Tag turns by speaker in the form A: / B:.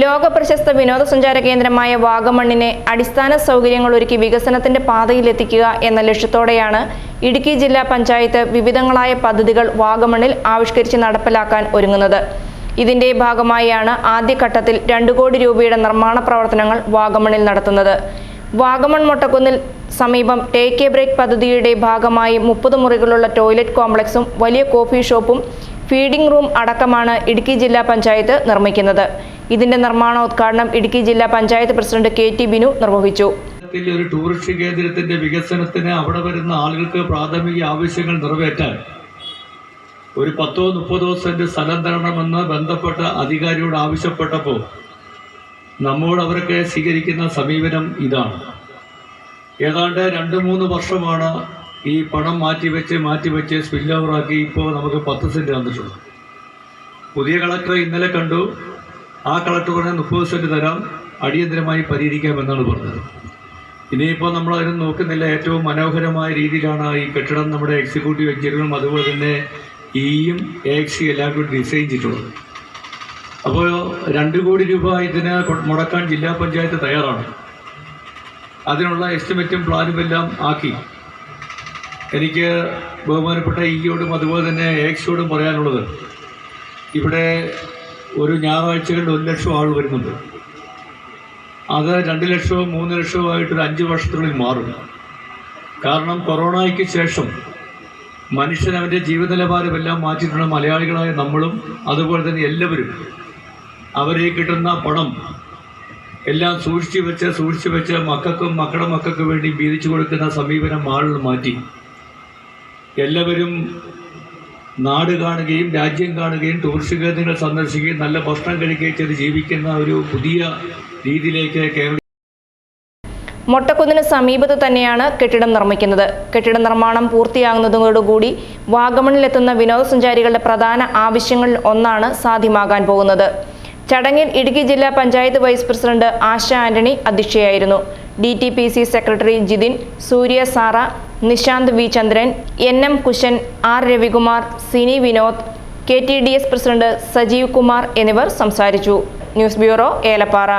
A: ലോക പ്രശസ്ത വിനോദസഞ്ചാര കേന്ദ്രമായ വാഗമണ്ണിനെ അടിസ്ഥാന സൗകര്യങ്ങൾ ഒരുക്കി വികസനത്തിന്റെ പാതയിലെത്തിക്കുക എന്ന ലക്ഷ്യത്തോടെയാണ് ഇടുക്കി ജില്ലാ പഞ്ചായത്ത് വിവിധങ്ങളായ പദ്ധതികൾ വാഗമണ്ണിൽ ആവിഷ്കരിച്ച് നടപ്പിലാക്കാൻ ഒരുങ്ങുന്നത്. ഇതിന്റെ ഭാഗമായാണ് ആദ്യഘട്ടത്തിൽ രണ്ടു കോടി രൂപയുടെ നിർമ്മാണ പ്രവർത്തനങ്ങൾ വാഗമണ്ണിൽ നടത്തുന്നത്. വാഗമൺ മൊട്ടക്കുന്നിൽ സമീപം ടേക്ക് എ ബ്രേക്ക് പദ്ധതിയുടെ ഭാഗമായി മുപ്പത് മുറികളുള്ള ടോയ്ലറ്റ് കോംപ്ലക്സും വലിയ കോഫി ഷോപ്പും ഫീഡിംഗ് റൂം അടക്കമാണ് ഇടുക്കി ജില്ലാ പഞ്ചായത്ത് നിർമ്മിക്കുന്നത്. ഇതിന്റെ നിർമ്മാണോദ്ഘാടനം ഇടുക്കി ജില്ലാ panchayat president K T Binu നിർവഹിച്ചു.
B: ഒരു ടൂറിസ്റ്റ് കേന്ദ്രത്തിന്റെ വികസനത്തിന് അവിടെ വരുന്ന ആളുകൾക്ക് പ്രാഥമിക ആവശ്യങ്ങൾ നിറവേറ്റാൻ ഒരു പത്തോ മുപ്പതോ സെന്റ് സ്ഥലം തരണമെന്ന് ബന്ധപ്പെട്ട അധികാരിയോട് ആവശ്യപ്പെട്ടപ്പോൾ നമ്മോട് അവരൊക്കെ സ്വീകരിക്കുന്ന സമീപനം ഇതാണ്. ഏതാണ്ട് രണ്ട് മൂന്ന് വർഷമാണ് ഈ പണം മാറ്റിവെച്ച് മാറ്റിവെച്ച് സ്പില്ലോവറാക്കി ഇപ്പോൾ നമുക്ക് പത്ത് സെന്റ് തന്നിട്ടുള്ളൂ പുതിയ കളക്ടറെ ഇന്നലെ കണ്ടു. ആ കളക്ടർ പറഞ്ഞ മുപ്പത് സെന്റ് തരാം അടിയന്തരമായി പരിഹരിക്കാമെന്നാണ് പറഞ്ഞത്. ഇനിയിപ്പോൾ നമ്മൾ അതിന് നോക്കുന്നില്ല ഏറ്റവും മനോഹരമായ രീതിയിലാണ് ഈ കെട്ടിടം നമ്മുടെ എക്സിക്യൂട്ടീവ് എഞ്ചിനീയറും അതുപോലെ തന്നെ ഇയും എക്സി എല്ലാം കൂടി ഡിസൈൻ ചെയ്തിട്ടുള്ളത്. അപ്പോൾ രണ്ട് കോടി രൂപ ഇതിന് മുടക്കാൻ ജില്ലാ പഞ്ചായത്ത് തയ്യാറാണ്. അതിനുള്ള എസ്റ്റിമേറ്റും പ്ലാനും എല്ലാം ആക്കി. എനിക്ക് ബഹുമാനപ്പെട്ട ഇയോടും അതുപോലെ തന്നെ എക്സിയോടും പറയാനുള്ളത് ഇവിടെ ഒരു ഞായറാഴ്ചകളിൽ ഒരു ലക്ഷം ആൾ വരുന്നുണ്ട്. അത് രണ്ട് ലക്ഷവും മൂന്ന് ലക്ഷവും ആയിട്ട് ഒരു അഞ്ച് വർഷത്തിനുള്ളിൽ മാറും. കാരണം കൊറോണയ്ക്ക് ശേഷം മനുഷ്യൻ അവന്റെ ജീവിത നിലവാരമെല്ലാം മാറ്റിയിട്ടുള്ള മലയാളികളായ നമ്മളും അതുപോലെ തന്നെ എല്ലാവരും അവരെ കിട്ടുന്ന പണം എല്ലാം സൂക്ഷിച്ചു വെച്ച് സൂക്ഷിച്ചു വെച്ച് മക്കൾക്കും മക്കളുടെ മക്കൾക്കും വേണ്ടി വീതിച്ചു കൊടുക്കുന്ന സമീപനം ആളുകൾ മാറ്റി. എല്ലാവരും നാട് കാണുകയും രാജ്യം കാണുകയും ടൂറിസ്റ്റ് കേന്ദ്രങ്ങൾ സന്ദർശിക്കുകയും നല്ല ഭക്ഷണം കഴിക്കുകയും ചെയ്ത് ജീവിക്കുന്ന ഒരു പുതിയ രീതിയിലേക്ക് കേരള
A: മൊട്ടക്കുന്നിന് സമീപത്ത് തന്നെയാണ് കെട്ടിടം നിർമ്മിക്കുന്നത്. കെട്ടിട നിർമ്മാണം പൂർത്തിയാകുന്നതോടുകൂടി വാഗമണിലെത്തുന്ന വിനോദസഞ്ചാരികളുടെ പ്രധാന ആവശ്യങ്ങളിൽ ഒന്നാണ് സാധ്യമാകാൻ പോകുന്നത്. ചടങ്ങിൽ ഇടുക്കി ജില്ലാ panchayat vice president Asha Antony അധ്യക്ഷയായിരുന്നു. D secretary Jithin Surya Sara Nishanth V Chandran N M Kushan R Ravikumar Sini Vinod K T D S president Sajeev Kumar എന്നിവർ സംസാരിച്ചു. News bureau Elappara.